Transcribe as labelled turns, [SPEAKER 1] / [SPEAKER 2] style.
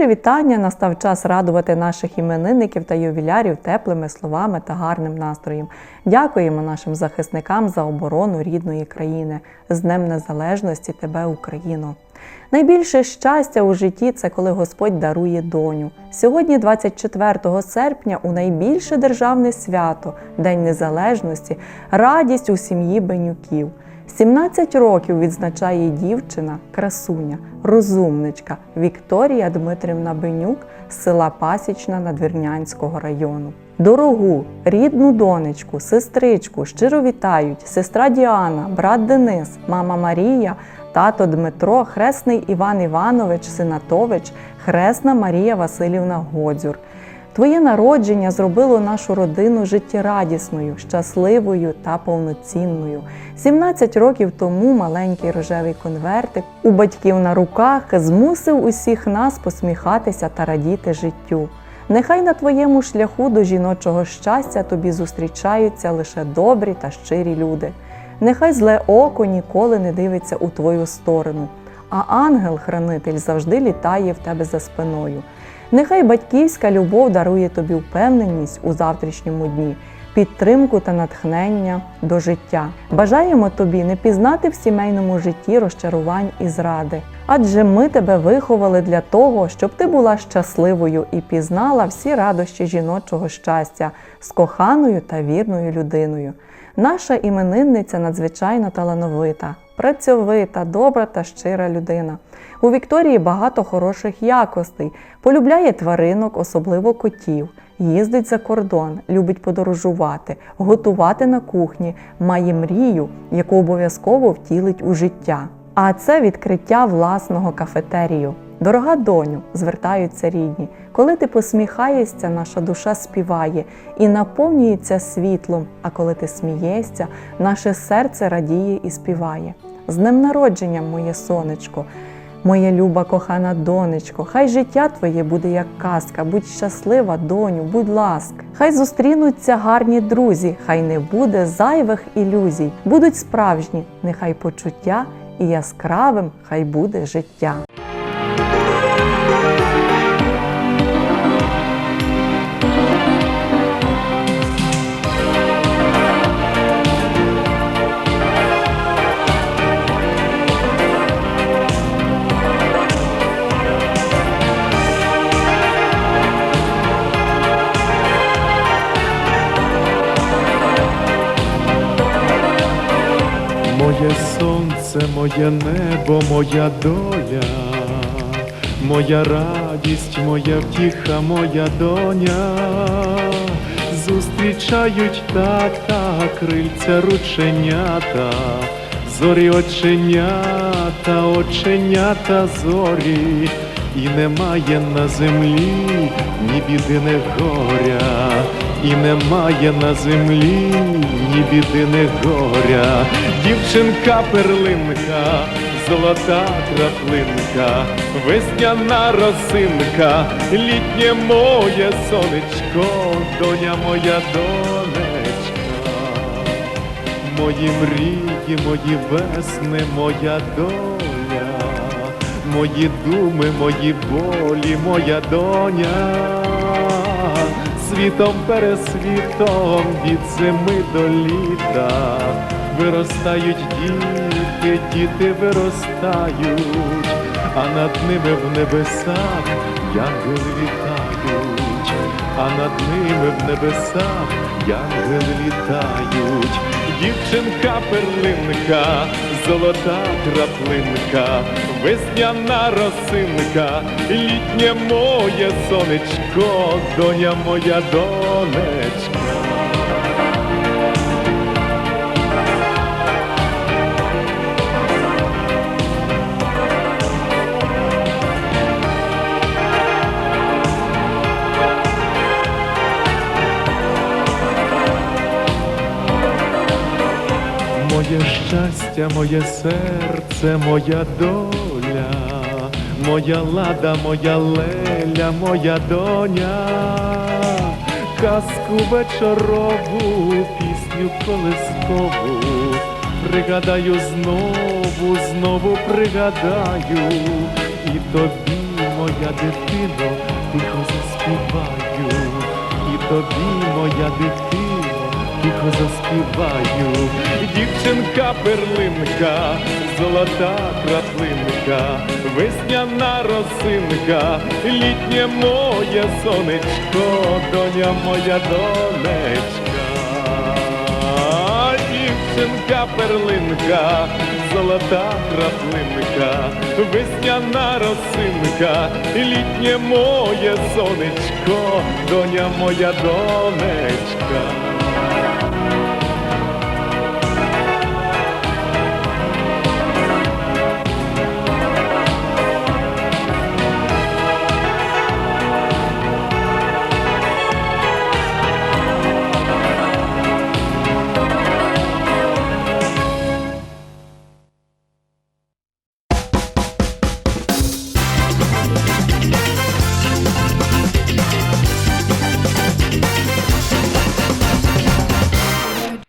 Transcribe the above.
[SPEAKER 1] Щирі вітання настав час радувати наших іменинників та ювілярів теплими словами та гарним настроєм. Дякуємо нашим захисникам за оборону рідної країни. З Днем Незалежності тебе, Україно! Найбільше щастя у житті це коли Господь дарує доню. Сьогодні, 24 серпня, у найбільше державне свято День Незалежності, радість у сім'ї Бенюків. 17 років відзначає дівчина, красуня, розумничка Вікторія Дмитрівна Бенюк з села Пасічна Надвірнянського району. Дорогу, рідну донечку, сестричку щиро вітають сестра Діана, брат Денис, мама Марія, тато Дмитро, хресний Іван Іванович Синатович, хресна Марія Васильівна Годзюр. Твоє народження зробило нашу родину життєрадісною, щасливою та повноцінною. 17 років тому маленький рожевий конвертик у батьків на руках змусив усіх нас посміхатися та радіти життю. Нехай на твоєму шляху до жіночого щастя тобі зустрічаються лише добрі та щирі люди. Нехай зле око ніколи не дивиться у твою сторону, а ангел-хранитель завжди літає в тебе за спиною. Нехай батьківська любов дарує тобі впевненість у завтрашньому дні, підтримку та натхнення до життя. Бажаємо тобі не пізнати в сімейному житті розчарувань і зради, адже ми тебе виховали для того, щоб ти була щасливою і пізнала всі радощі жіночого щастя з коханою та вірною людиною. Наша іменинниця надзвичайно талановита, працьовита, добра та щира людина. У Вікторії багато хороших якостей, полюбляє тваринок, особливо котів, їздить за кордон, любить подорожувати, готувати на кухні, має мрію, яку обов'язково втілить у життя. А це відкриття власного кафетерію. Дорога доню, звертаються рідні, коли ти посміхаєшся, наша душа співає і наповнюється світлом. А коли ти смієшся, наше серце радіє і співає. З днем народження, моє сонечко, моя люба кохана донечко, хай життя твоє буде як казка, будь щаслива, доню, будь ласка. Хай зустрінуться гарні друзі, хай не буде зайвих ілюзій, будуть справжні, нехай почуття і яскравим хай буде життя.
[SPEAKER 2] Моє сонце, моє небо, моя доля, моя радість, моя втіха, моя доня, зустрічають тата, крильця рученята, зорі оченята, оченята зорі, і немає на землі ні біди, ні горя, і немає на землі ні біди, ні горя, дівчинка перлинка, золота краплинка, весняна росинка, літнє моє сонечко, доня моя донечка, мої мрії, мої весни, моя доля, мої думи, мої болі, моя доня світом пересвітом від зими до літа виростають діти, діти виростають, а над ними в небесах янгели літають, а над ними в небесах янгели літають. Дівчинка перлинка, золота краплинка, весняна росинка, літнє моє сонечко, доня моя донечка. Моє щастя, моє серце, моя доля, моя лада, моя леля, моя доня, казку вечорову, пісню колискову, пригадаю знову, знову пригадаю, і тобі, моя дитино, тихо заспіваю, і тобі, моя дитино, тихо заспіваю. Дівчинка перлинка, золота краплинка, весняна росинка, літнє моє сонечко, доня моя донечка. Дівчинка перлинка, золота краплинка, весняна росинка, літнє моє сонечко, доня моя донечка.